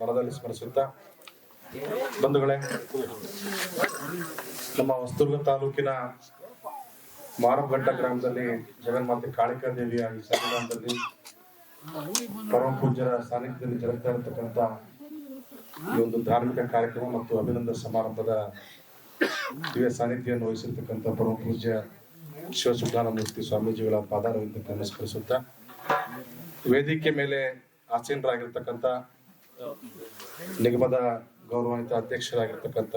ಮನದಲ್ಲಿ ಸ್ಮರಿಸುತ್ತಾ, ಬಂಧುಗಳೇ, ನಮ್ಮ ಹೊಸದುರ್ಗ ತಾಲೂಕಿನ ಮಾರಘಟ್ಟ ಗ್ರಾಮದಲ್ಲಿ ಜಗನ್ಮಾತೆ ಕಾಳಿಕಾ ದೇವಿಯ ಈ ಸನ್ನಿಧಾನದಲ್ಲಿ ಪರಮ ಪೂಜ್ಯರ ಸಾನ್ನಿಧ್ಯದಲ್ಲಿ ಜರುಗ್ತಾ ಇರತಕ್ಕಂತ ಈ ಒಂದು ಧಾರ್ಮಿಕ ಕಾರ್ಯಕ್ರಮ ಮತ್ತು ಅಭಿನಂದನ ಸಮಾರಂಭದ ದಿವ್ಯ ಸಾನ್ನಿಧ್ಯವನ್ನು ವಹಿಸಿರ್ತಕ್ಕಂಥ ಪರಮ ಪೂಜ್ಯ ಶಿವಸುಧಾನಮೂರ್ತಿ ಸ್ವಾಮೀಜಿಗಳ ಪಾದಾರವಿಂದಕ್ಕೆ ನಮಸ್ಕರಿಸುತ್ತಾ, ವೇದಿಕೆ ಮೇಲೆ ಆಸೀನರಾಗಿರ್ತಕ್ಕಂಥ ನಿಗಮದ ಗೌರವಾನ್ವಿತ ಅಧ್ಯಕ್ಷರಾಗಿರ್ತಕ್ಕಂಥ,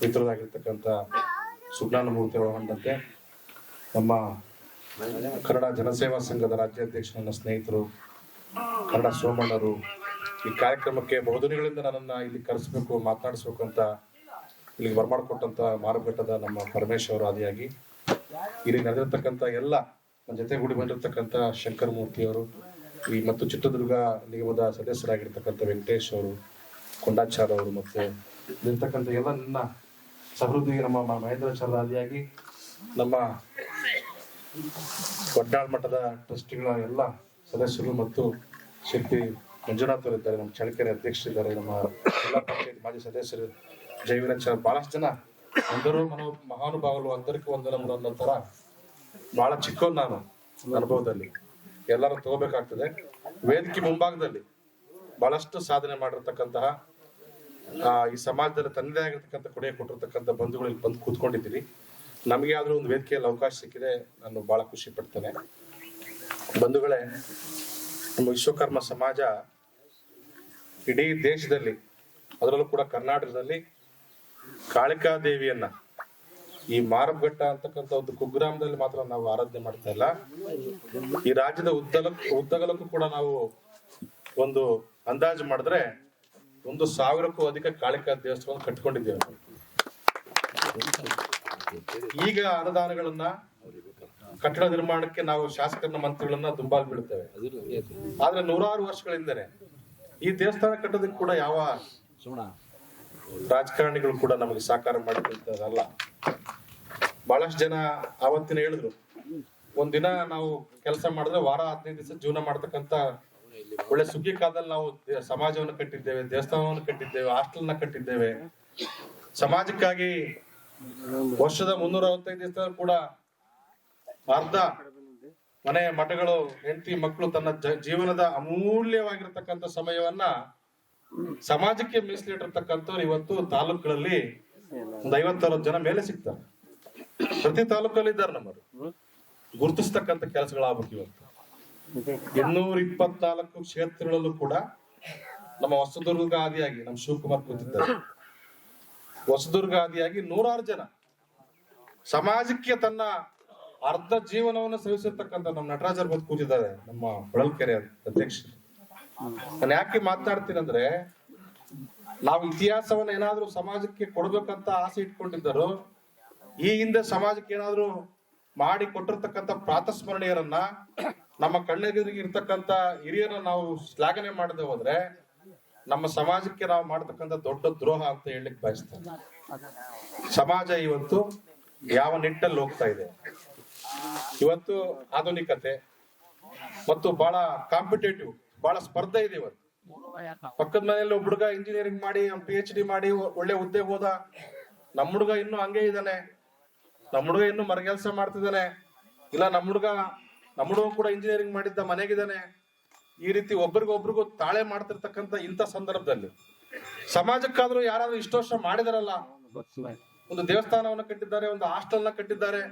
ಮಿತ್ರರಾಗಿರ್ತಕ್ಕಂಥ ಸುಜ್ಞಾನ ಮೂರ್ತಿ ಒಳಗೊಂಡಂತೆ ನಮ್ಮ ಕನ್ನಡ ಜನಸೇವಾ ಸಂಘದ ರಾಜ್ಯಾಧ್ಯಕ್ಷ ನನ್ನ ಸ್ನೇಹಿತರು, ಕನ್ನಡ ಸೋಮಣ್ಣರು ಈ ಕಾರ್ಯಕ್ರಮಕ್ಕೆ ಬಹುದಿನಗಳಿಂದ ನನ್ನನ್ನ ಇಲ್ಲಿ ಕರೆಸಬೇಕು, ಮಾತನಾಡಿಸ್ಬೇಕು ಅಂತ ಇಲ್ಲಿಗೆ ಬರ್ಮಾಡ್ಕೊಟ್ಟಂತ ಮಾರುಕಟ್ಟದ ನಮ್ಮ ಪರಮೇಶ್ವರ ಆದಿಯಾಗಿ. ಇಲ್ಲಿ ನಡೆದಿರ್ತಕ್ಕಂಥ ಎಲ್ಲ ನನ್ನ ಜೊತೆಗೂಡಿ ಬಂದಿರತಕ್ಕಂಥ ಶಂಕರ ಮೂರ್ತಿ ಅವರು ಈ ಮತ್ತು ಚಿತ್ರದುರ್ಗ ನಿಗಮದ ಸದಸ್ಯರಾಗಿರ್ತಕ್ಕಂಥ ವೆಂಕಟೇಶ್ ಅವರು, ಕೊಂಡಾಚಾರ್ ಅವರು ಮತ್ತು ಇಲ್ಲಿರ್ತಕ್ಕಂಥ ಎಲ್ಲ ನನ್ನ ಸಹೃದಯ, ನಮ್ಮ ಮಹೇಂದ್ರಾಚಾರ್ಯ ಆದಿಯಾಗಿ ನಮ್ಮ ಒಡ್ಡಾಳ್ ಮಠದ ಟ್ರಸ್ಟಿಗಳ ಎಲ್ಲ ಸದಸ್ಯರು ಮತ್ತು ಶಕ್ತಿ ಮಂಜುನಾಥ್ ಅವರಿದ್ದಾರೆ ನಮ್ಮ ಚಳಕೆರೆ ಅಧ್ಯಕ್ಷರಿದ್ದಾರೆ, ನಮ್ಮ ಜಿಲ್ಲಾ ಪಂಚಾಯತ್ ಮಾಜಿ ಸದಸ್ಯರು ಜೈವೀರಾಚಾರ್ಯ ಬಹಳಷ್ಟು ಜನ ಅಂದರು ಮನೋ ಮಹಾನುಭಾವರು ಅಂದರಿಕೆ ಒಂದರ ನಮ್ಮ ಥರ ಬಹಳ ಚಿಕ್ಕವನು ನಾನು ಅನುಭವದಲ್ಲಿ. ಎಲ್ಲರೂ ತಗೋಬೇಕಾಗ್ತದೆ. ವೇದಿಕೆ ಮುಂಭಾಗದಲ್ಲಿ ಬಹಳಷ್ಟು ಸಾಧನೆ ಮಾಡಿರ್ತಕ್ಕಂತಹ ಈ ಸಮಾಜದಲ್ಲಿ ತನ್ನದೇ ಆಗಿರ್ತಕ್ಕಂಥ ಕೊಡುಗೆ ಕೊಟ್ಟಿರ್ತಕ್ಕಂಥ ಬಂಧುಗಳು ಇಲ್ಲಿ ಬಂದು ಕೂತ್ಕೊಂಡಿದ್ದೀರಿ. ನಮಗೆ ಆದರೂ ಒಂದು ವೇದಿಕೆಯಲ್ಲಿ ಅವಕಾಶ ಸಿಕ್ಕಿದೆ ನಾನು ಬಹಳ ಖುಷಿ ಪಡ್ತೇನೆ. ಬಂಧುಗಳೇ, ನಮ್ಮ ವಿಶ್ವಕರ್ಮ ಸಮಾಜ ಇಡೀ ದೇಶದಲ್ಲಿ, ಅದರಲ್ಲೂ ಕೂಡ ಕರ್ನಾಟಕದಲ್ಲಿ ಕಾಳಿಕಾ ದೇವಿಯನ್ನ ಈ ಮಾರಭಟ್ಟ ಅಂತಕ್ಕಂಥ ಒಂದು ಕುಗ್ರಾಮದಲ್ಲಿ ಮಾತ್ರ ನಾವು ಆರಾಧನೆ ಮಾಡ್ತಾ ಇಲ್ಲ. ಈ ರಾಜ್ಯದ ಉದ್ದಲ ಉದ್ದಗಲಕ್ಕೂ ಕೂಡ ನಾವು ಒಂದು ಅಂದಾಜು ಮಾಡಿದ್ರೆ ಒಂದು ಸಾವಿರಕ್ಕೂ ಅಧಿಕ ಕಾಳಿಕಾ ದೇವಸ್ಥಾನ ಕಟ್ಕೊಂಡಿದ್ದೇವೆ ಈಗ ಅನುದಾನಗಳನ್ನ ಕಟ್ಟಡ ನಿರ್ಮಾಣಕ್ಕೆ ನಾವು ಶಾಸಕರನ್ನ ಮಂತ್ರಿಗಳನ್ನ ದುಂಬಾಲ್ ಬಿಡುತ್ತೇವೆ ಆದ್ರೆ ನೂರಾರು ವರ್ಷಗಳಿಂದನೇ ಈ ದೇವಸ್ಥಾನ ಕಟ್ಟೋದಕ್ಕೆ ಕೂಡ ಯಾವ ರಾಜಕಾರಣಿಗಳು ಕೂಡ ನಮಗೆ ಸಾಕಾರ ಮಾಡಿದಂತದಲ್ಲ ಬಹಳಷ್ಟು ಜನ ಆವತ್ತಿನ ಹೇಳಿದ್ರು. ಒಂದಿನ ನಾವು ಕೆಲಸ ಮಾಡಿದ್ರೆ ವಾರ ಹದಿನೈದು ದಿವಸ ಜೀವನ ಮಾಡ್ತಕ್ಕಂತ ಒಳ್ಳೆ ಸುಗ್ಗಿ ಕಾಲದಲ್ಲಿ ನಾವು ಸಮಾಜವನ್ನು ಕಟ್ಟಿದ್ದೇವೆ, ದೇವಸ್ಥಾನವನ್ನು ಕಟ್ಟಿದ್ದೇವೆ, ಹಾಸ್ಟೆಲ್ನ ಕಟ್ಟಿದ್ದೇವೆ. ಸಮಾಜಕ್ಕಾಗಿ ವರ್ಷದ ಮುನ್ನೂರ ಅರವತ್ತೈದು ದಿವಸ ಕೂಡ ಅರ್ಧ ಮನೆ ಮಠಗಳು, ಹೆಂಡತಿ ಮಕ್ಕಳು ತನ್ನ ಜೀವನದ ಅಮೂಲ್ಯವಾಗಿರ್ತಕ್ಕಂಥ ಸಮಯವನ್ನ ಸಮಾಜಕ್ಕೆ ಮೀಸಲಿಟ್ಟಿರ್ತಕ್ಕಂಥವ್ರು ಇವತ್ತು ತಾಲೂಕುಗಳಲ್ಲಿ ಒಂದು ಐವತ್ತರವತ್ತು ಜನ ಮೇಲೆ ಸಿಗ್ತಾರೆ. ಪ್ರತಿ ತಾಲೂಕಲ್ಲಿ ಇದ್ದಾರೆ ನಮ್ಮರು ಗುರುತಿಸ್ತಕ್ಕಂತ ಕೆಲಸಗಳಾಗ್ಬೇಕು ಇವತ್ತು. ಇನ್ನೂರ ಇಪ್ಪತ್ನಾಲ್ಕು ಕ್ಷೇತ್ರಗಳಲ್ಲೂ ಕೂಡ ನಮ್ಮ ಹೊಸದುರ್ಗ ಆದಿಯಾಗಿ ನಮ್ಮ ಶಿವಕುಮಾರ್ ಕೂತಿದ್ದಾರೆ. ಹೊಸದುರ್ಗ ಆದಿಯಾಗಿ ನೂರಾರು ಜನ. ಸಮಾಜಕ್ಕೆ ತನ್ನ ಅರ್ಧ ಜೀವನವನ್ನು ಸವಿಸಿರ್ತಕ್ಕಂಥ ನಮ್ಮ ನಟರಾಜರ್ ಬಂದು ಕೂತಿದ್ದಾರೆ, ನಮ್ಮ ಹೊಳಲ್ಕೆರೆ ಅಧ್ಯಕ್ಷರು. ನಾನು ಯಾಕೆ ಮಾತನಾಡ್ತೀನಿ ಅಂದ್ರೆ, ನಾವು ಇತಿಹಾಸವನ್ನ ಏನಾದ್ರೂ ಸಮಾಜಕ್ಕೆ ಕೊಡ್ಬೇಕಂತ ಆಸೆ ಇಟ್ಕೊಂಡಿದ್ದರು ಈ ಹಿಂದೆ ಸಮಾಜಕ್ಕೆ ಏನಾದ್ರೂ ಮಾಡಿ ಕೊಟ್ಟಿರ್ತಕ್ಕಂಥ ಪ್ರಾತಸ್ಮರಣೀಯರನ್ನ ನಮ್ಮ ಕಣ್ಣೆದುರಿಗೆ ಇರ್ತಕ್ಕಂಥ ಹಿರಿಯರನ್ನ ನಾವು ಶ್ಲಾಘನೆ ಮಾಡದೆ ಹೋದ್ರೆ ನಮ್ಮ ಸಮಾಜಕ್ಕೆ ನಾವು ಮಾಡತಕ್ಕಂಥ ದೊಡ್ಡ ದ್ರೋಹ ಅಂತ ಹೇಳಲಿಕ್ಕೆ ಬಯಸ್ತೇನೆ ಸಮಾಜ ಇವತ್ತು ಯಾವ ನಿಟ್ಟಲ್ಲಿ ಹೋಗ್ತಾ ಇದೆ. ಇವತ್ತು ಆಧುನಿಕತೆ ಮತ್ತು ಬಹಳ ಕಾಂಪಿಟೇಟಿವ್, ಬಹಳ ಸ್ಪರ್ಧೆ ಇದೆ ಇವತ್ತು. ಪಕ್ಕದ ಮನೆಯಲ್ಲಿ ಒಬ್ಬ ಹುಡುಗ ಇಂಜಿನಿಯರಿಂಗ್ ಮಾಡಿ ಪಿ ಎಚ್ ಡಿ ಮಾಡಿ, ಒಳ್ಳೆ ಹುದ್ದೆ ಹೋದ, ನಮ್ಮ ಹುಡುಗ ಇನ್ನೂ ಹಂಗೆ ಇದ್ದಾನೆ. ನಮ್ಮ ಹುಡುಗ ಇನ್ನು ಮರಗೆಲ್ಸ ಮಾಡ್ತಿದ್ದಾನೆ. ಇಲ್ಲ, ನಮ್ಮ ಹುಡುಗ ನಮ್ಮ ಹುಡುಗ ಕೂಡ ಇಂಜಿನಿಯರಿಂಗ್ ಮಾಡಿದ್ದ ಮನೆಗಿದ್ದಾನೆ. ಈ ರೀತಿ ಒಬ್ರಿಗೊಬ್ರಿಗೂ ತಾಳೆ ಮಾಡ್ತಿರ್ತಕ್ಕಂಥ ಇಂಥ ಸಂದರ್ಭದಲ್ಲಿ ಸಮಾಜಕ್ಕಾದ್ರೂ ಯಾರಾದ್ರೂ ಇಷ್ಟು ವರ್ಷ ಮಾಡಿದಾರಲ್ಲ, ಒಂದು ದೇವಸ್ಥಾನವನ್ನು ಕಟ್ಟಿದ್ದಾರೆ, ಒಂದು ಹಾಸ್ಟೆಲ್ನ ಕಟ್ಟಿದ್ದಾರೆ,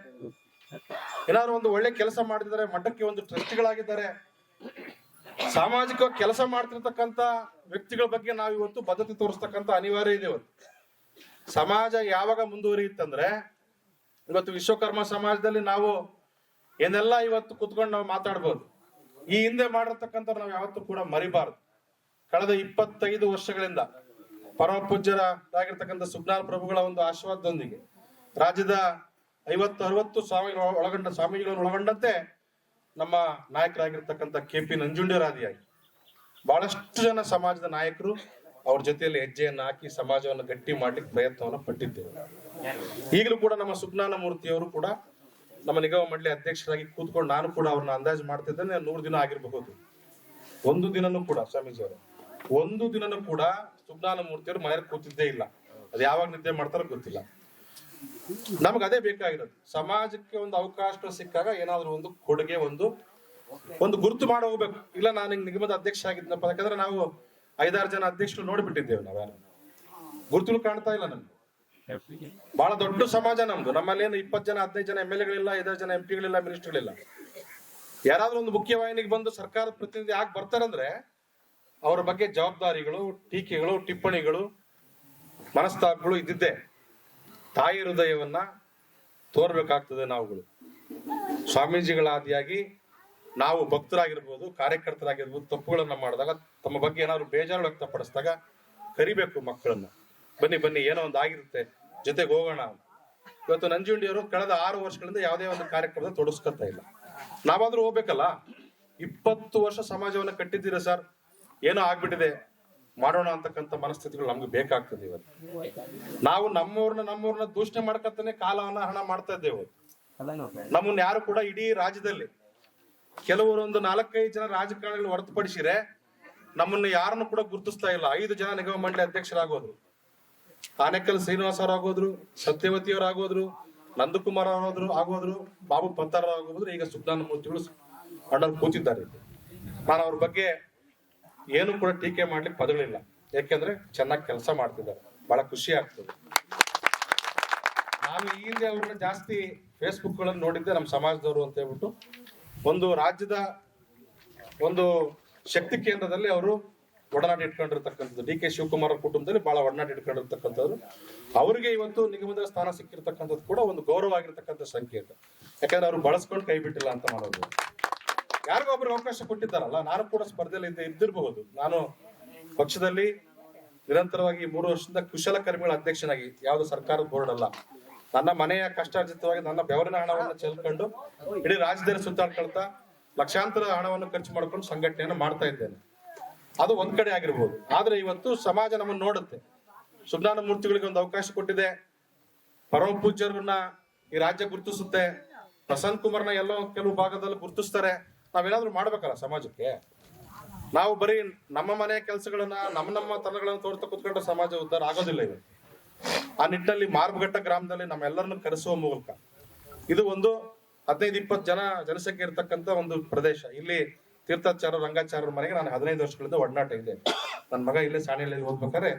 ಏನಾದ್ರು ಒಂದು ಒಳ್ಳೆ ಕೆಲಸ ಮಾಡಿದ್ದಾರೆ, ಮಠಕ್ಕೆ ಒಂದು ಟ್ರಸ್ಟಿಗಳಾಗಿದ್ದಾರೆ, ಸಾಮಾಜಿಕ ಕೆಲಸ ಮಾಡ್ತಿರ್ತಕ್ಕಂತ ವ್ಯಕ್ತಿಗಳ ಬಗ್ಗೆ ನಾವು ಇವತ್ತು ಬದ್ಧತೆ ತೋರಿಸ್ತಕ್ಕಂತ ಅನಿವಾರ್ಯ ಇದೆ ಇವತ್ತು. ಸಮಾಜ ಯಾವಾಗ ಮುಂದುವರಿಯುತ್ತಂದ್ರೆ ಇವತ್ತು ವಿಶ್ವಕರ್ಮ ಸಮಾಜದಲ್ಲಿ ನಾವು ಏನೆಲ್ಲ ಇವತ್ತು ಕುತ್ಕೊಂಡು ನಾವು ಮಾತಾಡ್ಬೋದು, ಈ ಹಿಂದೆ ಮಾಡಿರ್ತಕ್ಕಂಥ ನಾವು ಯಾವತ್ತೂ ಕೂಡ ಮರಿಬಾರದು. ಕಳೆದ ಇಪ್ಪತ್ತೈದು ವರ್ಷಗಳಿಂದ ಪರಮ ಪೂಜ್ಯರಾಗಿರ್ತಕ್ಕಂಥ ಸುಜ್ಞಾನ ಪ್ರಭುಗಳ ಒಂದು ಆಶೀರ್ವಾದದೊಂದಿಗೆ ರಾಜ್ಯದ ಐವತ್ತು, ಅರವತ್ತು ಸ್ವಾಮಿಗಳು ಒಳಗೊಂಡ ಸ್ವಾಮೀಜಿಗಳನ್ನು ಒಳಗೊಂಡಂತೆ ನಮ್ಮ ನಾಯಕರಾಗಿರ್ತಕ್ಕಂಥ ಕೆ ಪಿ ನಂಜುಂಡರಾದಿಯಾಗಿ ಬಹಳಷ್ಟು ಜನ ಸಮಾಜದ ನಾಯಕರು ಅವ್ರ ಜೊತೆಯಲ್ಲಿ ಹೆಜ್ಜೆಯನ್ನು ಹಾಕಿ ಸಮಾಜವನ್ನು ಗಟ್ಟಿ ಮಾಡ್ಲಿಕ್ಕೆ ಪ್ರಯತ್ನವನ್ನು ಪಟ್ಟಿದ್ದೇವೆ. ಈಗಲೂ ಕೂಡ ನಮ್ಮ ಸುಜ್ಞಾನ ಮೂರ್ತಿಯವರು ಕೂಡ ನಮ್ಮ ನಿಗಮ ಮಂಡಳಿ ಅಧ್ಯಕ್ಷರಾಗಿ ಕೂತ್ಕೊಂಡು ನಾನು ಕೂಡ ಅವ್ರನ್ನ ಅಂದಾಜು ಮಾಡ್ತಿದ್ದೇನೆ, ನೂರು ದಿನ ಆಗಿರಬಹುದು. ಒಂದು ದಿನನೂ ಕೂಡ ಸ್ವಾಮೀಜಿ ಅವರು, ಒಂದು ದಿನನೂ ಕೂಡ ಸುಜ್ಞಾನ ಮೂರ್ತಿಯವರು ಮನೆಯಲ್ಲಿ ಕೂತಿದ್ದೇ ಇಲ್ಲ. ಅದು ಯಾವಾಗ ನಿದ್ದೆ ಮಾಡ್ತಾರೋ ಗೊತ್ತಿಲ್ಲ. ನಮ್ಗೆ ಅದೇ ಬೇಕಾಗಿರೋದು. ಸಮಾಜಕ್ಕೆ ಒಂದು ಅವಕಾಶ ಸಿಕ್ಕಾಗ ಏನಾದ್ರೂ ಒಂದು ಕೊಡುಗೆ, ಒಂದು ಒಂದು ಗುರುತು ಮಾಡಿ ಹೋಗ್ಬೇಕು. ಇಲ್ಲ ನಾನು ನಿಗಮದ ಅಧ್ಯಕ್ಷ ಆಗಿದ್ನಪ್ಪ, ಯಾಕಂದ್ರೆ ನಾವು ಐದಾರು ಜನ ಅಧ್ಯಕ್ಷರು ನೋಡಿಬಿಟ್ಟಿದ್ದೇವೆ ನಾವ್ಯಾರು ಗುರುತುಲು ಕಾಣ್ತಾ ಇಲ್ಲ ನಮ್ಗೆ. ಬಹಳ ದೊಡ್ಡ ಸಮಾಜ ನಮ್ದು. ನಮ್ಮಲ್ಲಿ ಏನು ಇಪ್ಪತ್ತು ಜನ, ಹದಿನೈದು ಜನ ಎಂ ಎಲ್ ಎಗಳಿಲ್ಲ, ಐದಾರು ಜನ ಎಂ ಪಿಗಳಿಲ್ಲ, ಮಿನಿಸ್ಟರ್ಗಳಿಲ್ಲ. ಯಾರಾದ್ರೂ ಒಂದು ಮುಖ್ಯವಾಹಿನಿಗೆ ಬಂದು ಸರ್ಕಾರದ ಪ್ರತಿನಿಧಿ ಯಾಕೆ ಬರ್ತಾರಂದ್ರೆ ಅವರ ಬಗ್ಗೆ ಜವಾಬ್ದಾರಿಗಳು, ಟೀಕೆಗಳು, ಟಿಪ್ಪಣಿಗಳು, ಮನಸ್ತಾಪಗಳು ಇದ್ದಿದ್ದೆ. ತಾಯಿ ಹೃದಯವನ್ನ ತೋರ್ಬೇಕಾಗ್ತದೆ ನಾವುಗಳು. ಸ್ವಾಮೀಜಿಗಳಾದಿಯಾಗಿ ನಾವು ಭಕ್ತರಾಗಿರ್ಬೋದು ಕಾರ್ಯಕರ್ತರಾಗಿರ್ಬೋದು ತಪ್ಪುಗಳನ್ನ ಮಾಡಿದಾಗ ತಮ್ಮ ಬಗ್ಗೆ ಏನಾದ್ರು ಬೇಜಾರು ವ್ಯಕ್ತಪಡಿಸಿದಾಗ ಕರಿಬೇಕು ಮಕ್ಕಳನ್ನ. ಬನ್ನಿ ಬನ್ನಿ ಏನೋ ಒಂದು ಆಗಿರುತ್ತೆ. ಜೊತೆಗೆ ಹೋಗೋಣ ಇವತ್ತು ನಂಜುಂಡಿಯವರು ಕಳೆದ ಆರು ವರ್ಷಗಳಿಂದ ಯಾವುದೇ ಒಂದು ಕಾರ್ಯಕ್ರಮದ ತೊಡಸ್ಕೊತಾ ಇಲ್ಲ. ನಾವಾದ್ರೂ ಹೋಗ್ಬೇಕಲ್ಲ? ಇಪ್ಪತ್ತು ವರ್ಷ ಸಮಾಜವನ್ನ ಕಟ್ಟಿದ್ದೀರಾ ಸರ್? ಏನೋ ಆಗ್ಬಿಟ್ಟಿದೆ. ಮಾಡೋಣ ಅಂತಕ್ಕಂಥ ಮನಸ್ಥಿತಿಗಳು ನಮ್ಗೆ ಬೇಕಾಗ್ತದೆ ಇವತ್ತು. ನಾವು ನಮ್ಮವ್ರನ್ನ ನಮ್ಮವ್ರನ್ನ ದೂಷಣೆ ಮಾಡ್ಕತ್ತಾನೆ ಕಾಲವನ್ನ ಹಣ ಮಾಡ್ತಾ ಇದ್ದೇವೆ. ನಮ್ಮನ್ನ ಯಾರು ಕೂಡ ಇಡೀ ರಾಜ್ಯದಲ್ಲಿ ಕೆಲವರು ಒಂದು ನಾಲ್ಕೈದು ಜನ ರಾಜಕಾರಣಿಗಳು ಹೊರತುಪಡಿಸಿರೆ ನಮ್ಮನ್ನು ಯಾರನ್ನು ಕೂಡ ಗುರುತಿಸ್ತಾ ಇಲ್ಲ. ಐದು ಜನ ನಿಗಮ ಮಂಡಳಿ ಅಧ್ಯಕ್ಷರಾಗೋದ್ರು. ಆನೆಕಲ್ ಶ್ರೀನಿವಾಸ ಅವರು ಆಗೋದ್ರು ಸತ್ಯವತಿ ಆಗೋದ್ರು ನಂದಕುಮಾರ್ ಅವರಾದ್ರು ಆಗೋದ್ರು, ಬಾಬು ಪಂತಾರ ಆಗೋದ್ರು ಈಗ ಸುಜ್ಞಾನ ಮೂರ್ತಿಗಳು ಅಣ್ಣರು ಕೂತಿದ್ದಾರೆ. ನಾನು ಅವ್ರ ಬಗ್ಗೆ ಏನು ಕೂಡ ಟೀಕೆ ಮಾಡ್ಲಿಕ್ಕೆ ಪದಗಳಿಲ್ಲ ಯಾಕೆಂದ್ರೆ ಚೆನ್ನಾಗಿ ಕೆಲಸ ಮಾಡ್ತಿದ್ದಾರೆ. ಬಹಳ ಖುಷಿ ಆಗ್ತದೆ. ನಾನು ಈ ಹಿಂದೆ ಅವ್ರನ್ನ ಜಾಸ್ತಿ ಫೇಸ್ಬುಕ್ಗಳಲ್ಲಿ ನೋಡಿದ್ದೆ, ನಮ್ಮ ಸಮಾಜದವರು ಅಂತ ಹೇಳ್ಬಿಟ್ಟು. ಒಂದು ರಾಜ್ಯದ ಒಂದು ಶಕ್ತಿ ಕೇಂದ್ರದಲ್ಲಿ ಅವರು ಒಡನಾಟ ಇಟ್ಕೊಂಡಿರ್ತಕ್ಕಂಥದ್ದು. ಡಿ ಕೆ ಶಿವಕುಮಾರ್ ಕುಟುಂಬದಲ್ಲಿ ಬಹಳ ಒಡನಾಟ ಇಟ್ಕೊಂಡಿರ್ತಕ್ಕಂಥದ್ದು. ಅವರಿಗೆ ಇವತ್ತು ನಿಗಮದ ಸ್ಥಾನ ಸಿಕ್ಕಿರ್ತಕ್ಕಂಥದ್ದು ಕೂಡ ಒಂದು ಗೌರವ ಆಗಿರ್ತಕ್ಕಂಥ ಸಂಕೇತ ಯಾಕಂದ್ರೆ ಅವ್ರು ಬಳಸ್ಕೊಂಡು ಕೈ ಬಿಟ್ಟಿಲ್ಲ ಅಂತ ಮಾಡೋದು. ಯಾರಿಗೊಬ್ರಿಗೆ ಅವಕಾಶ ಕೊಟ್ಟಿದ್ದಾರಲ್ಲ, ನಾನು ಕೂಡ ಸ್ಪರ್ಧೆಯಲ್ಲಿ ಇದ್ದ ಇದ್ದಿರಬಹುದು. ನಾನು ಪಕ್ಷದಲ್ಲಿ ನಿರಂತರವಾಗಿ ಮೂರು ವರ್ಷದಿಂದ ಕುಶಲಕರ್ಮಿಗಳ ಅಧ್ಯಕ್ಷನಾಗಿ, ಯಾವುದು ಸರ್ಕಾರದ ಬೋರ್ಡ್ ಅಲ್ಲ ನನ್ನ ಮನೆಯ ಕಷ್ಟಾರ್ಜಿತವಾಗಿ ನನ್ನ ಬೆವರಿನ ಹಣವನ್ನು ಚೆಲ್ಕೊಂಡು ಇಡೀ ರಾಜ್ಯದಲ್ಲಿ ಸುತ್ತಾಡ್ಕೊಳ್ತಾ ಲಕ್ಷಾಂತರ ಹಣವನ್ನು ಖರ್ಚು ಮಾಡ್ಕೊಂಡು ಸಂಘಟನೆಯನ್ನು ಮಾಡ್ತಾ ಇದ್ದೇನೆ. ಅದು ಒಂದ್ ಕಡೆ ಆಗಿರ್ಬೋದು. ಆದ್ರೆ ಇವತ್ತು ಸಮಾಜ ನಮ್ಮನ್ನು ನೋಡುತ್ತೆ. ಸುಜ್ಞಾನ ಮೂರ್ತಿಗಳಿಗೆ ಒಂದು ಅವಕಾಶ ಕೊಟ್ಟಿದೆ. ಪರಮ ಪೂಜ್ಯರನ್ನ ಈ ರಾಜ್ಯ ಗುರುತಿಸುತ್ತೆ. ಪ್ರಸನ್ನ ಕುಮಾರ್ನ ಎಲ್ಲೋ ಕೆಲವು ಭಾಗದಲ್ಲಿ ಗುರುತಿಸ್ತಾರೆ. ನಾವೇನಾದ್ರೂ ಮಾಡ್ಬೇಕಲ್ಲ ಸಮಾಜಕ್ಕೆ? ನಾವು ಬರೀ ನಮ್ಮ ಮನೆಯ ಕೆಲಸಗಳನ್ನ, ನಮ್ಮ ನಮ್ಮ ತನಗಳನ್ನ ತೋರ್ತಾ ಕುತ್ಕೊಂಡ್ರೆ ಸಮಾಜ ಉದ್ಧಾರ ಆಗೋದಿಲ್ಲ ಇವತ್ತು ಆ ನಿಟ್ಟಲ್ಲಿ ಮಾರ್ಗಘಟ್ಟ ಗ್ರಾಮದಲ್ಲಿ ನಮ್ಮೆಲ್ಲರನ್ನು ಕರೆಸುವ ಮೂಲಕ ಇದು ಒಂದು ಹದಿನೈದು, ಇಪ್ಪತ್ತು ಜನ ಜನಸಂಖ್ಯೆ ಇರತಕ್ಕಂತ ಒಂದು ಪ್ರದೇಶ. ಇಲ್ಲಿ ತೀರ್ಥಾಚಾರ್ಯ ರಂಗಾಚಾರ್ಯರ ಮನೆಗೆ ನಾನು ಹದಿನೈದು ವರ್ಷಗಳಿಂದ ಒಡನಾಟ ಇದೆ ನನ್ನ ಮಗ ಇಲ್ಲೇ ಸಾಣಿಯಲ್ಲಿ ಓದ್ಬೇಕಾದ್ರೆ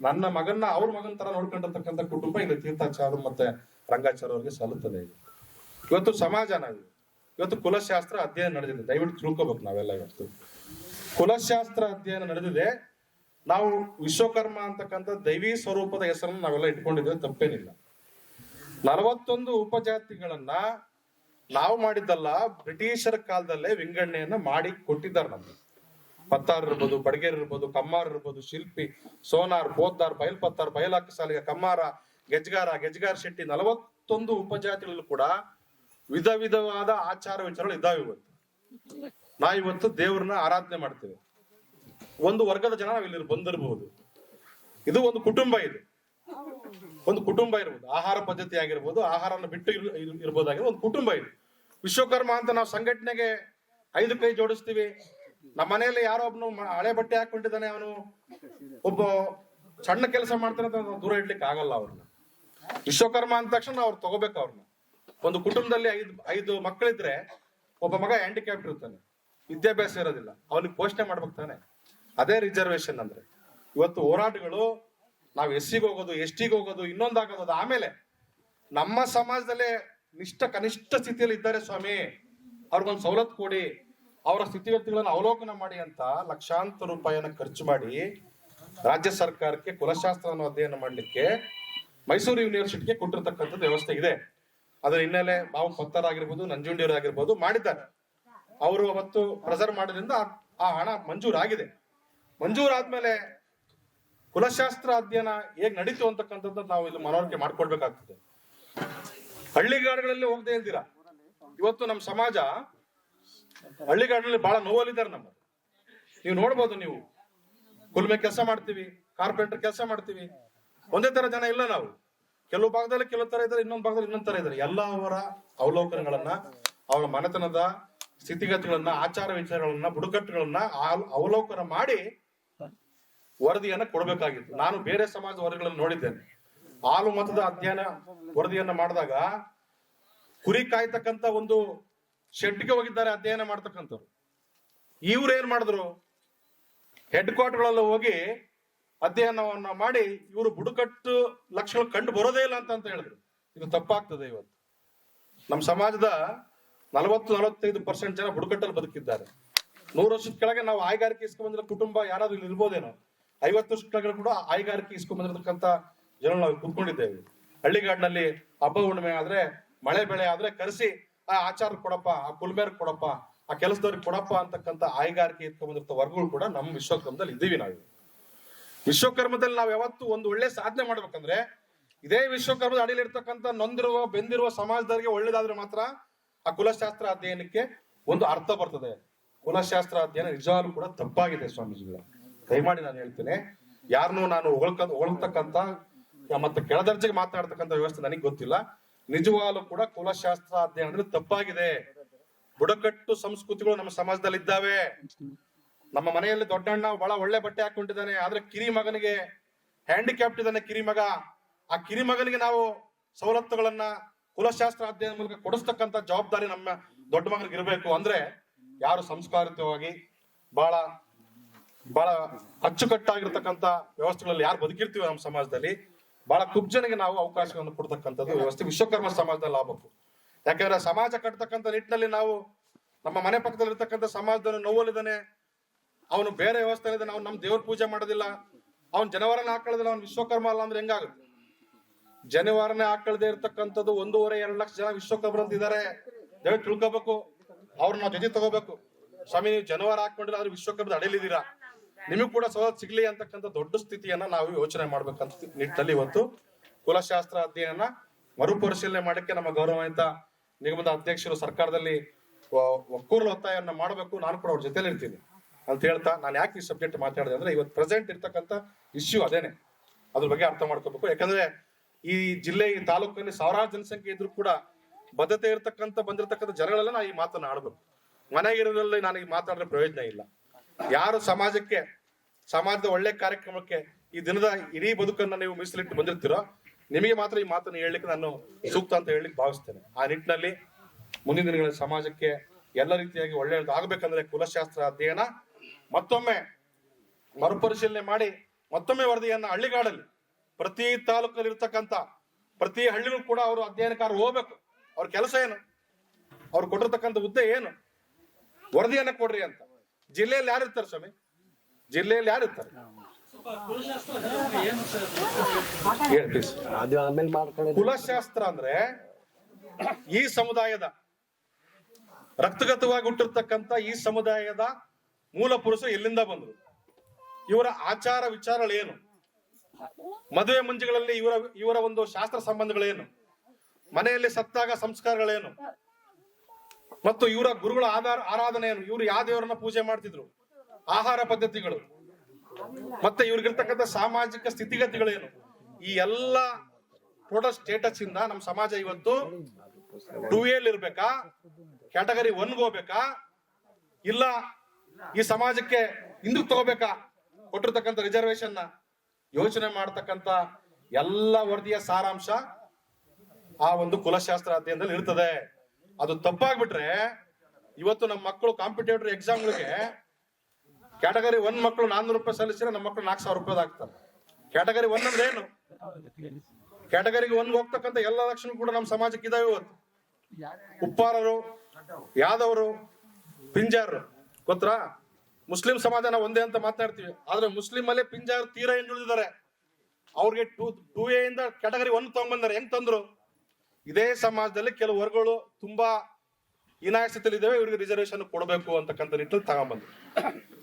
ನನ್ನ ಮಗನ್ನ ಅವ್ರ ಮಗನ ತರ ನೋಡ್ಕೊಂಡಿರ್ತಕ್ಕಂಥ ಕುಟುಂಬ ಇಲ್ಲಿ ತೀರ್ಥಾಚಾರ್ಯ ಮತ್ತೆ ರಂಗಾಚಾರ್ಯ ಅವ್ರಿಗೆ ಸಲ್ಲುತ್ತದೆ. ಇವತ್ತು ಸಮಾಜ ನಾವು ಇವತ್ತು ಕುಲಶಾಸ್ತ್ರ ಅಧ್ಯಯನ ನಡೆದಿದೆ. ದಯವಿಟ್ಟು ತಿಳ್ಕೊಬೇಕು ನಾವೆಲ್ಲ ಇವತ್ತು. ಕುಲಶಾಸ್ತ್ರ ಅಧ್ಯಯನ ನಡೆದಿದೆ. ನಾವು ವಿಶ್ವಕರ್ಮ ಅಂತಕ್ಕಂಥ ದೈವಿ ಸ್ವರೂಪದ ಹೆಸರನ್ನು ನಾವೆಲ್ಲ ಇಟ್ಕೊಂಡಿದ್ದೇವೆ ತಪ್ಪೇನಿಲ್ಲ. ನಲವತ್ತೊಂದು ಉಪಜಾತಿಗಳನ್ನ ನಾವು ಮಾಡಿದ್ದಲ್ಲ, ಬ್ರಿಟಿಷರ ಕಾಲದಲ್ಲೇ ವಿಂಗಡಣೆಯನ್ನ ಮಾಡಿ ಕೊಟ್ಟಿದ್ದಾರೆ ನಮ್ಗೆ. ಪತ್ತಾರ್ ಇರ್ಬೋದು, ಬಡಗೇರ್ ಇರ್ಬೋದು, ಕಮ್ಮಾರ್ ಇರ್ಬೋದು, ಶಿಲ್ಪಿ, ಸೋನಾರ್ ಬೋದ್ದಾರ್ ಬಯಲ್ಪತ್ತಾರ್ ಬಯಲಾಕ ಸಾಲಿಗ, ಕಮ್ಮಾರ, ಗೆಜ್ಗಾರ, ಗೆಜ್ಗಾರ್ ಶೆಟ್ಟಿ, ನಲವತ್ತೊಂದು ಉಪಜಾತಿಗಳಲ್ಲೂ ಕೂಡ ವಿಧ ವಿಧವಾದ ಆಚಾರ ವಿಚಾರಗಳು ಇದ್ದಾವೆ ಇವತ್ತು. ನಾ ಇವತ್ತು ದೇವ್ರನ್ನ ಆರಾಧನೆ ಮಾಡ್ತೇವೆ. ಒಂದು ವರ್ಗದ ಜನ ನಾವು ಇಲ್ಲಿ ಬಂದಿರಬಹುದು. ಇದು ಒಂದು ಕುಟುಂಬ ಇದೆ. ಒಂದು ಕುಟುಂಬ ಇರ್ಬೋದು. ಆಹಾರ ಪದ್ಧತಿ ಆಗಿರ್ಬೋದು, ಆಹಾರನ ಬಿಟ್ಟು ಇರ್- ಇರ್- ಒಂದು ಕುಟುಂಬ ಇದೆ. ವಿಶ್ವಕರ್ಮ ಅಂತ ನಾವು ಸಂಘಟನೆಗೆ ಐದು ಕೈ ಜೋಡಿಸ್ತೀವಿ. ನಮ್ಮ ಮನೆಯಲ್ಲಿ ಯಾರೋ ಒಬ್ನು ಮ- ಹಳೆ ಬಟ್ಟೆ ಹಾಕೊಂಡಿದ್ದಾನೆ ಅವನು. ಒಬ್ಬ ಸಣ್ಣ ಕೆಲಸ ಮಾಡ್ತಾನೆ ಅಂತ ದೂರ ಇಡ್ಲಿಕ್ಕೆ ಆಗಲ್ಲ ಅವ್ರನ್ನ. ವಿಶ್ವಕರ್ಮ ಅಂದ ತಕ್ಷಣ ಅವ್ರು ತಗೋಬೇಕು ಅವ್ರನ್ನ. ಒಂದು ಕುಟುಂಬದಲ್ಲಿ ಐದು ಐದು ಮಕ್ಕಳಿದ್ರೆ ಒಬ್ಬ ಮಗ ಹ್ಯಾಂಡಿಕ್ಯಾಪ್ಟ್ ಇರ್ತಾನೆ ವಿದ್ಯಾಭ್ಯಾಸ ಇರೋದಿಲ್ಲ. ಅವನಿಗೆ ಪೋಷಣೆ ಮಾಡ್ಬೇಕು ತಾನೆ. ಅದೇ ರಿಸರ್ವೇಶನ್ ಅಂದ್ರೆ. ಇವತ್ತು ಹೋರಾಟಗಳು, ನಾವು ಎಸ್ ಸಿಗೆ ಹೋಗೋದು ಎಸ್ ಟಿಗೆ ಹೋಗೋದು, ಇನ್ನೊಂದಾಗೋದು, ಆಮೇಲೆ ನಮ್ಮ ಸಮಾಜದಲ್ಲೇ ನಿಷ್ಠ ಕನಿಷ್ಠ ಸ್ಥಿತಿಯಲ್ಲಿ ಇದ್ದಾರೆ ಸ್ವಾಮಿ. ಅವ್ರಿಗೊಂದು ಸವಲತ್ತು ಕೊಡಿ. ಅವರ ಸ್ಥಿತಿಗತಿಗಳನ್ನು ಅವಲೋಕನ ಮಾಡಿ ಅಂತ ಲಕ್ಷಾಂತರ ರೂಪಾಯಿಯನ್ನು ಖರ್ಚು ಮಾಡಿ ರಾಜ್ಯ ಸರ್ಕಾರಕ್ಕೆ ಕುಲಶಾಸ್ತ್ರವನ್ನು ಅಧ್ಯಯನ ಮಾಡಲಿಕ್ಕೆ ಮೈಸೂರು ಯೂನಿವರ್ಸಿಟಿಗೆ ಕೊಟ್ಟಿರ್ತಕ್ಕಂಥದ್ದು ವ್ಯವಸ್ಥೆ ಇದೆ. ಅದರ ಹಿನ್ನೆಲೆ ಬಾವು ಕೊತ್ತರಾಗಿರ್ಬೋದು ನಂಜುಂಡಿಯವರಾಗಿರ್ಬೋದು ಮಾಡಿದ್ದಾರೆ. ಅವರು ಅವತ್ತು ಪ್ರೆಸರ್ ಮಾಡೋದ್ರಿಂದ ಆ ಹಣ ಮಂಜೂರಾಗಿದೆ. ಮಂಜೂರಾದ್ಮೇಲೆ ಕುಲಶಾಸ್ತ್ರ ಅಧ್ಯಯನ ಹೇಗ್ ನಡೀತು ಅಂತಕ್ಕಂಥದ್ದು ನಾವು ಇಲ್ಲಿ ಮನವರಿಕೆ ಮಾಡ್ಕೊಳ್ಬೇಕಾಗ್ತದೆ. ಹಳ್ಳಿಗಾಡುಗಳಲ್ಲಿ ಹೋಗದೆ ಇಲ್ದಿರಾ? ಇವತ್ತು ನಮ್ಮ ಸಮಾಜ ಹಳ್ಳಿಗಾಡಿನಲ್ಲಿ ಬಹಳ ನೋವಲ್ಲಿದ್ದಾರೆ ನಮ್ಮ ನೀವು ನೋಡ್ಬೋದು ನೀವು. ಕುಲ್ಮೆ ಕೆಲಸ ಮಾಡ್ತೀವಿ, ಕಾರ್ಪೆಂಟರ್ ಕೆಲಸ ಮಾಡ್ತೀವಿ. ಒಂದೇ ತರ ಜನ ಇಲ್ಲ ನಾವು. ಕೆಲವು ಭಾಗದಲ್ಲಿ ಕೆಲವು ತರ ಇದ್ದಾರೆ, ಇನ್ನೊಂದು ಭಾಗದಲ್ಲಿ ಇನ್ನೊಂದು ತರ ಇದ್ದಾರೆ. ಎಲ್ಲ ಅವರ ಅವಲೋಕನಗಳನ್ನ, ಅವರ ಮನೆತನದ ಸ್ಥಿತಿಗತಿಗಳನ್ನ, ಆಚಾರ ವಿಚಾರಗಳನ್ನ ಬುಡಕಟ್ಟುಗಳನ್ನ ಅವಲೋಕನ ಮಾಡಿ ವರದಿಯನ್ನ ಕೊಡಬೇಕಾಗಿತ್ತು. ನಾನು ಬೇರೆ ಸಮಾಜದ ವರದಿಗಳನ್ನು ನೋಡಿದ್ದೇನೆ. ಹಾಲು ಮತದ ಅಧ್ಯಯನ ವರದಿಯನ್ನ ಮಾಡಿದಾಗ ಕುರಿ ಕಾಯ್ತಕ್ಕಂತ ಒಂದು ಶೆಡ್ಗೆ ಹೋಗಿದ್ದಾರೆ ಅಧ್ಯಯನ ಮಾಡ್ತಕ್ಕಂಥವ್ರು. ಇವ್ರು ಏನ್ ಮಾಡಿದ್ರು? ಹೆಡ್ ಕ್ವಾರ್ಟರ್ಗಳಲ್ಲಿ ಹೋಗಿ ಅಧ್ಯಯನವನ್ನ ಮಾಡಿ ಇವರು ಬುಡಕಟ್ಟು ಲಕ್ಷಣ ಕಂಡು ಬರೋದೇ ಇಲ್ಲ ಅಂತ ಅಂತ ಹೇಳಿದ್ರು. ಇದು ತಪ್ಪಾಗ್ತದೆ ಇವತ್ತು. ನಮ್ಮ ಸಮಾಜದ ನಲವತ್ತು, ನಲವತ್ತೈದು ಪರ್ಸೆಂಟ್ ಜನ ಬುಡಕಟ್ಟಲ್ಲಿ ಬದುಕಿದ್ದಾರೆ. ನೂರು ವರ್ಷದ ಕೆಳಗೆ ನಾವು ಆಯ್ಗಾರಿಕೆ ಇಸ್ಕೊಂಡ್ ಕುಟುಂಬ ಯಾರಾದ್ರೂ ಇಲ್ಲಿ ಇರ್ಬೋದೇನೋ ಐವತ್ತು ವರ್ಷದ ಕೆಳಗೆ ಕೂಡ ಆಯ್ಗಾರಿಕೆ ಇಸ್ಕೊಂಡ್ ಬಂದಿರತಕ್ಕಂತ ಜನ ನಾವು ಕುತ್ಕೊಂಡಿದ್ದೇವೆ. ಹಳ್ಳಿಗಾಡಿನಲ್ಲಿ ಹಬ್ಬ ಹುಣ್ಣಿಮೆ ಆದ್ರೆ, ಮಳೆ ಬೆಳೆ ಆದ್ರೆ ಕರೆಸಿ ಆ ಆಚಾರ ಕೊಡಪ್ಪ, ಆ ಕುಲ್ಮೇರ್ ಕೊಡಪ್ಪ, ಆ ಕೆಲಸದವ್ರಿಗೆ ಕೊಡಪ್ಪ ಅಂತಕ್ಕಂತ ಆಯ್ಗಾರಿಕೆ ಇಟ್ಕೊಂಡ್ಬಂದಿರ್ತ ವರ್ಗಗಳು ಕೂಡ ನಮ್ಮ ವಿಶ್ವಕರ್ಮದಲ್ಲಿ ಇದ್ದೀವಿ ನಾವು. ವಿಶ್ವಕರ್ಮದಲ್ಲಿ ನಾವು ಯಾವತ್ತು ಒಂದು ಒಳ್ಳೆ ಸಾಧನೆ ಮಾಡ್ಬೇಕಂದ್ರೆ, ಇದೇ ವಿಶ್ವಕರ್ಮದ ಅಡಿಯಲ್ಲಿ ಇರ್ತಕ್ಕಂಥ ನೊಂದಿರುವ, ಬೆಂದಿರುವ ಸಮಾಜದವರಿಗೆ ಒಳ್ಳೇದಾದ್ರೆ ಮಾತ್ರ ಆ ಕುಲಶಾಸ್ತ್ರ ಅಧ್ಯಯನಕ್ಕೆ ಒಂದು ಅರ್ಥ ಬರ್ತದೆ. ಕುಲಶಾಸ್ತ್ರ ಅಧ್ಯಯನ ನಿಜವಾಗ್ಲೂ ಕೂಡ ತಪ್ಪಾಗಿದೆ ಸ್ವಾಮೀಜಿಗಳ. ದಯಮಾಡಿ ನಾನು ಹೇಳ್ತೇನೆ ಯಾರನ್ನೂ ನಾನು ಹೊಗಳ್ಕ, ಹೊಗಳ್ತಕ್ಕಂತ, ಮತ್ತೆ ಕೆಳದರ್ಜೆಗೆ ಮಾತಾಡ್ತಕ್ಕಂತ ವ್ಯವಸ್ಥೆ ನನಗೆ ಗೊತ್ತಿಲ್ಲ. ನಿಜವಾಗ್ಲೂ ಕೂಡ ಕುಲಶಾಸ್ತ್ರ ಅಧ್ಯಯನ ಅಂದ್ರೆ ತಪ್ಪಾಗಿದೆ. ಬುಡಕಟ್ಟು ಸಂಸ್ಕೃತಿಗಳು ನಮ್ಮ ಸಮಾಜದಲ್ಲಿ ಇದ್ದಾವೆ ನಮ್ಮ ಮನೆಯಲ್ಲಿ ದೊಡ್ಡಣ್ಣ ಬಹಳ ಒಳ್ಳೆ ಬಟ್ಟೆ ಹಾಕೊಂಡಿದ್ದಾನೆ ಆದ್ರೆ ಕಿರಿ ಮಗನಿಗೆ ಹ್ಯಾಂಡಿಕ್ಯಾಪ್ಟ್ ಇದ್ದಾನೆ ಕಿರಿ ಮಗ. ಆ ಕಿರಿ ಮಗನಿಗೆ ನಾವು ಸವಲತ್ತುಗಳನ್ನ ಕುಲಶಾಸ್ತ್ರ ಅಧ್ಯಯನ ಮೂಲಕ ಕೊಡಿಸ್ತಕ್ಕಂತ ಜವಾಬ್ದಾರಿ ನಮ್ಮ ದೊಡ್ಡ ಮಗನಿಗೆ ಇರಬೇಕು. ಅಂದ್ರೆ ಯಾರು ಸಂಸ್ಕಾರಿತವಾಗಿ ಬಹಳ ಬಹಳ ಅಚ್ಚುಕಟ್ಟಾಗಿರ್ತಕ್ಕಂಥ ವ್ಯವಸ್ಥೆಗಳಲ್ಲಿ ಯಾರು ಬದುಕಿರ್ತೀವಿ ನಮ್ಮ ಸಮಾಜದಲ್ಲಿ, ಬಹಳ ಕುಬ್ಜನಿಗೆ ನಾವು ಅವಕಾಶವನ್ನು ಕೊಡ್ತಕ್ಕಂಥದ್ದು ವ್ಯವಸ್ಥೆ. ವಿಶ್ವಕರ್ಮ ಸಮಾಜದಲ್ಲಿ ಲಾಭಕ್ಕೂ ಯಾಕಂದ್ರೆ ಸಮಾಜ ಕಟ್ಟತಕ್ಕಂಥ ನಿಟ್ಟಿನಲ್ಲಿ ನಾವು ನಮ್ಮ ಮನೆ ಪಕ್ಕದಲ್ಲಿ ಇರ್ತಕ್ಕಂಥ ಸಮಾಜದಲ್ಲಿ ನೋವಲ್ಲಿದ್ದಾನೆ, ಅವನು ಬೇರೆ ವ್ಯವಸ್ಥೆ ಇದ್ದಾನೆ ನಮ್ಮ ದೇವ್ರ ಪೂಜೆ ಮಾಡೋದಿಲ್ಲ, ಅವ್ನು ಜನವರನೇ ಹಾಕೊಳ್ಳೋದಿಲ್ಲ, ಅವ್ನು ವಿಶ್ವಕರ್ಮ ಅಲ್ಲ ಅಂದ್ರೆ ಹೆಂಗಾಗುತ್ತೆ? ಜನವರನೇ ಹಾಕೊಳ್ಳದೆ ಇರ್ತಕ್ಕಂಥದ್ದು ಒಂದೂವರೆ, ಎರಡು ಲಕ್ಷ ಜನ ವಿಶ್ವಕರ್ಮ ಅಂತ ಇದಾರೆ ದಯವಿಟ್ಟು ತಿಳ್ಕೊಬೇಕು, ಅವ್ರನ್ನ ನಾವು ಜೊತೆ ತಗೋಬೇಕು. ಸ್ವಾಮಿ, ನೀವು ಜನವಾರ ಹಾಕೊಂಡಿಲ್ಲ ಆದ್ರೆ ವಿಶ್ವಕರ್ಮದ ಅಡಿಲಿದ್ದೀರಾ? ನಿಮಗೂ ಕೂಡ ಸವಲತ್ತು ಸಿಗ್ಲಿ ಅಂತಕ್ಕಂಥ ದೊಡ್ಡ ಸ್ಥಿತಿಯನ್ನ ನಾವು ಯೋಚನೆ ಮಾಡ್ಬೇಕಂತ ನಿಟ್ಟಿನಲ್ಲಿ ಇವತ್ತು ಕುಲಶಾಸ್ತ್ರ ಅಧ್ಯಯನ ಮರುಪರಿಶೀಲನೆ ಮಾಡಕ್ಕೆ ನಮ್ಮ ಗೌರವಾನ್ವಿತ ನಿಗಮದ ಅಧ್ಯಕ್ಷರು ಸರ್ಕಾರದಲ್ಲಿ ಒಕ್ಕೂರಲ ಒತ್ತಾಯವನ್ನ ಮಾಡಬೇಕು. ನಾನು ಕೂಡ ಅವ್ರ ಜೊತೆಲಿ ಇರ್ತೀನಿ ಅಂತ ಹೇಳ್ತಾ ನಾನು ಯಾಕೆ ಈ ಸಬ್ಜೆಕ್ಟ್ ಮಾತಾಡಿದೆ ಅಂದ್ರೆ ಇವತ್ತು ಪ್ರೆಸೆಂಟ್ ಇರ್ತಕ್ಕಂಥ ಇಶ್ಯೂ ಅದೇನೆ. ಅದ್ರ ಬಗ್ಗೆ ಅರ್ಥ ಮಾಡ್ಕೋಬೇಕು. ಯಾಕಂದ್ರೆ ಈ ಜಿಲ್ಲೆ, ಈ ತಾಲೂಕಿನಲ್ಲಿ ಸಾವಿರಾರು ಜನಸಂಖ್ಯೆ ಇದ್ರು ಕೂಡ ಬದ್ಧತೆ ಇರ್ತಕ್ಕಂಥ ಬಂದಿರತಕ್ಕಂಥ ಜನಗಳೆಲ್ಲ ನಾ ಈ ಮಾತನ್ನ ಆಡ್ಬೇಕು. ಮನೆಗಿರೋದ್ರಲ್ಲಿ ನಾನು ಈ ಮಾತಾಡಿದ್ರೆ ಪ್ರಯೋಜನ ಇಲ್ಲ. ಯಾರು ಸಮಾಜಕ್ಕೆ, ಸಮಾಜದ ಒಳ್ಳೆ ಕಾರ್ಯಕ್ರಮಕ್ಕೆ ಈ ದಿನದ ಇಡೀ ಬದುಕನ್ನ ನೀವು ಮೀಸಲಿಟ್ಟು ಬಂದಿರ್ತೀರೋ, ನಿಮಗೆ ಮಾತ್ರ ಈ ಮಾತನ್ನು ಹೇಳಲಿಕ್ಕೆ ನಾನು ಸೂಕ್ತ ಅಂತ ಹೇಳಲಿಕ್ಕೆ ಭಾವಿಸ್ತೇನೆ. ಆ ನಿಟ್ಟಿನಲ್ಲಿ ಮುಂದಿನ ದಿನಗಳಲ್ಲಿ ಸಮಾಜಕ್ಕೆ ಎಲ್ಲ ರೀತಿಯಾಗಿ ಒಳ್ಳೆಯದು ಆಗಬೇಕಂದ್ರೆ ಕುಲಶಾಸ್ತ್ರ ಅಧ್ಯಯನ, ಮತ್ತೊಮ್ಮೆ ಮರುಪರಿಶೀಲನೆ ಮಾಡಿ, ಮತ್ತೊಮ್ಮೆ ವರದಿಯನ್ನ ಹಳ್ಳಿಗಾಡಲ್ಲಿ, ಪ್ರತಿ ತಾಲೂಕಲ್ಲಿ ಇರ್ತಕ್ಕಂಥ ಪ್ರತಿ ಹಳ್ಳಿಗಳು ಕೂಡ ಅವರು ಅಧ್ಯಯನಕಾರ ಹೋಗ್ಬೇಕು. ಅವ್ರ ಕೆಲಸ ಏನು? ಅವ್ರು ಕೊಟ್ಟಿರ್ತಕ್ಕಂಥ ಹುದ್ದೆ ಏನು? ವರದಿಯನ್ನ ಕೊಡ್ರಿ ಅಂತ. ಜಿಲ್ಲೆಯಲ್ಲಿ ಯಾರು ಇರ್ತಾರೆ ಸ್ವಾಮಿ? ಜಿಲ್ಲೆಯಲ್ಲಿ ಯಾರು ಇರ್ತಾರೆ? ಕುಲಶಾಸ್ತ್ರ ಅಂದ್ರೆ ಈ ಸಮುದಾಯದ, ರಕ್ತಗತವಾಗಿ ಹುಟ್ಟಿರ್ತಕ್ಕಂತ ಈ ಸಮುದಾಯದ ಮೂಲ ಪುರುಷರು ಎಲ್ಲಿಂದ ಬಂದ್ರು. ಇವರ ಆಚಾರ ವಿಚಾರಗಳೇನು ಮದುವೆ ಮುಂಜಿಗಳಲ್ಲಿ ಇವರ ಇವರ ಒಂದು ಶಾಸ್ತ್ರ ಸಂಬಂಧಗಳೇನು? ಮನೆಯಲ್ಲಿ ಸತ್ತಾಗ ಸಂಸ್ಕಾರಗಳೇನು? ಮತ್ತು ಇವರ ಗುರುಗಳ ಆಧಾರ ಆರಾಧನೆ ಏನು ಇವರು ಯಾವ ದೇವರನ್ನ ಪೂಜೆ ಮಾಡ್ತಿದ್ರು? ಆಹಾರ ಪದ್ಧತಿಗಳು. ಮತ್ತೆ ಇವ್ರಿಗಿರ್ತಕ್ಕಂಥ ಸಾಮಾಜಿಕ ಸ್ಥಿತಿಗತಿಗಳೇನು? ಈ ಎಲ್ಲ ಟೋಟಲ್ ಸ್ಟೇಟಸ್ ಇಂದ ನಮ್ಮ ಸಮಾಜ ಇವತ್ತು ಟೂ ಎಲ್ ಇರ್ಬೇಕಾ? ಕ್ಯಾಟಗರಿ ಒನ್ಗೆ ಹೋಗ್ಬೇಕಾ? ಇಲ್ಲ ಈ ಸಮಾಜಕ್ಕೆ ಹಿಂದಕ್ಕೆ ತಗೋಬೇಕಾ? ಕೊಟ್ಟಿರ್ತಕ್ಕಂಥ ರಿಸರ್ವೇಶನ್ ಯೋಚನೆ ಮಾಡ್ತಕ್ಕಂಥ ಎಲ್ಲ ವರದಿಯ ಸಾರಾಂಶ ಆ ಒಂದು ಕುಲಶಾಸ್ತ್ರ ಅಧ್ಯಯನದಲ್ಲಿ ಇರ್ತದೆ. ಅದು ತಪ್ಪಾಗ್ಬಿಟ್ರೆ ಇವತ್ತು ನಮ್ಮ ಮಕ್ಕಳು ಕಾಂಪಿಟೇಟಿವ್ ಎಕ್ಸಾಮ್ಗಳಿಗೆ ಕ್ಯಾಟಗರಿ ಒನ್ ಮಕ್ಕಳು ನಾನ್ನೂರು ರೂಪಾಯಿ ಸಲ್ಲಿಸಿದ್ರೆ ನಮ್ಮ ಮಕ್ಕಳು ನಾಲ್ಕು ಸಾವಿರ ರೂಪಾಯಿ ಆಗ್ತಾರೆ. ಕ್ಯಾಟಗರಿ ಒನ್ ಅಂದ್ರೆ ಏನು? ಕ್ಯಾಟಗರಿಗೆ ಒನ್ ಹೋಗ್ತಕ್ಕಂಥ ಎಲ್ಲ ಲಕ್ಷಣ ಕೂಡ ನಮ್ಮ ಸಮಾಜಕ್ಕೆ ಇದಾವೆ ಇವತ್ತು. ಉಪ್ಪಾರರು, ಯಾದವರು ಪಿಂಜಾರ್ ಗೊತ್ತಾ? ಮುಸ್ಲಿಂ ಸಮಾಜ ನಾವು ಒಂದೇ ಅಂತ ಮಾತಾಡ್ತೀವಿ ಆದ್ರೆ ಮುಸ್ಲಿಂ ಅಲ್ಲೇ ಪಿಂಜಾರ್ ತೀರಾ ಹಿಂದುಳಿದಿದ್ದಾರೆ. ಅವ್ರಿಗೆ ಟೂ ಟೂ ಎ ಇಂದ ಕ್ಯಾಟಗರಿ ಒನ್ ತಗೊಂಡ್ಬಂದಾರೆ ಹೆಂಗ್ ತಂದ್ರು? ಇದೇ ಸಮಾಜದಲ್ಲಿ ಕೆಲವು ವರ್ಗಗಳು ತುಂಬಾ ಇದಾವೆ ಇವ್ರಿಗೆ ರಿಸರ್ವೇಶನ್ ಕೊಡಬೇಕು ಅಂತಕ್ಕಂಥ ನಿಟ್ಟಲ್ಲಿ ತಗೊಂಡ್ಬಂದ್ರು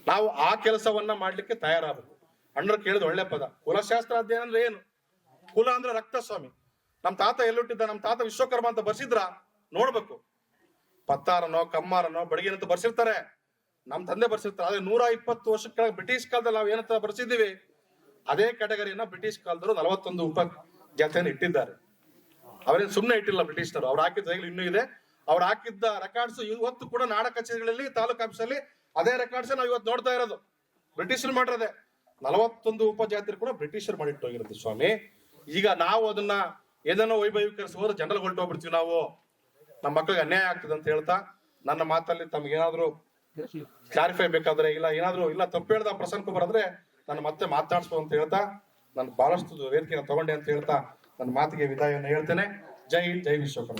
ನಾವು ಆ ಕೆಲಸವನ್ನ ಮಾಡ್ಲಿಕ್ಕೆ ತಯಾರಾಗಬೇಕು ಅಣ್ಣರು ಕೇಳಿದ ಒಳ್ಳೆ ಪದ. ಕುಲಶಾಸ್ತ್ರ ಅಧ್ಯಯನ ಅಂದ್ರೆ ಏನು? ಕುಲ ಅಂದ್ರೆ ರಕ್ತ ಸ್ವಾಮಿ ನಮ್ ತಾತ ಎಲ್ಲುಟ್ಟಿದ್ದ, ನಮ್ ತಾತ ವಿಶ್ವಕರ್ಮ ಅಂತ ಬರ್ಸಿದ್ರ, ನೋಡ್ಬೇಕು. ಪತ್ತಾರನೋ, ಕಮ್ಮಾರನೋ, ಬಡಗಿನ ಅಂತ ಬರ್ಸಿರ್ತಾರೆ. ನಮ್ ತಂದೆ ಬರ್ಸಿರ್ತಾರೆ. ಆದ್ರೆ ನೂರ ಇಪ್ಪತ್ತು ವರ್ಷ ಕೆಳಗೆ ಬ್ರಿಟಿಷ್ ಕಾಲದಲ್ಲಿ ನಾವು ಏನಂತ ಬರ್ಸಿದ್ದೀವಿ? ಅದೇ ಕ್ಯಾಟಗರಿಯನ್ನ ಬ್ರಿಟಿಷ್ ಕಾಲದವರು ನಲವತ್ತೊಂದು ಉಪ ಜಾತಿಯನ್ನು ಇಟ್ಟಿದ್ದಾರೆ. ಅವರೇನು ಸುಮ್ಮನೆ ಇಟ್ಟಿಲ್ಲ ಬ್ರಿಟಿಷರು ಅವ್ರು ಹಾಕಿದ ಇನ್ನೂ ಇದೆ. ಅವ್ರು ಹಾಕಿದ್ದ ರೆಕಾರ್ಡ್ಸ್ ಇವತ್ತು ಕೂಡ ನಾಡ ಕಚೇರಿಗಳಲ್ಲಿ, ತಾಲೂಕು ಆಫೀಸಲ್ಲಿ ಅದೇ ರೆಕಾರ್ಡ್ಸ್ ನಾವು ಇವತ್ತು ನೋಡ್ತಾ ಇರೋದು. ಬ್ರಿಟಿಷರು ಮಾಡಿರೋದೆ. ನಲವತ್ತೊಂದು ಉಪಜಾತಿರು ಕೂಡ ಬ್ರಿಟಿಷರು ಮಾಡಿಟ್ಟು ಹೋಗಿರುತ್ತೆ ಸ್ವಾಮಿ. ಈಗ ನಾವು ಅದನ್ನ ಏನೋ ವೈಭವೀಕರಿಸೋದ್ರೆ ಜನರಲ್ ಹೊರಟೋಗ್ಬಿಡ್ತೀವಿ ನಾವು. ನಮ್ಮ ಮಕ್ಕಳಿಗೆ ಅನ್ಯಾಯ ಆಗ್ತದೆ ಅಂತ ಹೇಳ್ತಾ, ನನ್ನ ಮಾತಲ್ಲಿ ತಮ್ಗೆ ಏನಾದ್ರು ಕ್ಲಾರಿಫೈ ಬೇಕಾದ್ರೆ ಇಲ್ಲ, ಏನಾದ್ರು ಇಲ್ಲ, ತಪ್ಪು ಹೇಳ್ದ ಪ್ರಸನ್ನ ಕುಮಾರ್ ನಾನು ಮತ್ತೆ ಮಾತಾಡ್ಸ್ಬೋದು ಅಂತ ಹೇಳ್ತಾ, ನಾನು ಬಹಳಷ್ಟು ವೇದಿಕೆನ ತಗೊಂಡೆ ಅಂತ ಹೇಳ್ತಾ ನನ್ನ ಮಾತಿಗೆ ವಿದಾಯವನ್ನು ಹೇಳ್ತೇನೆ. ಜೈ ಜೈ ವಿಶ್ವಕರ್ಮ.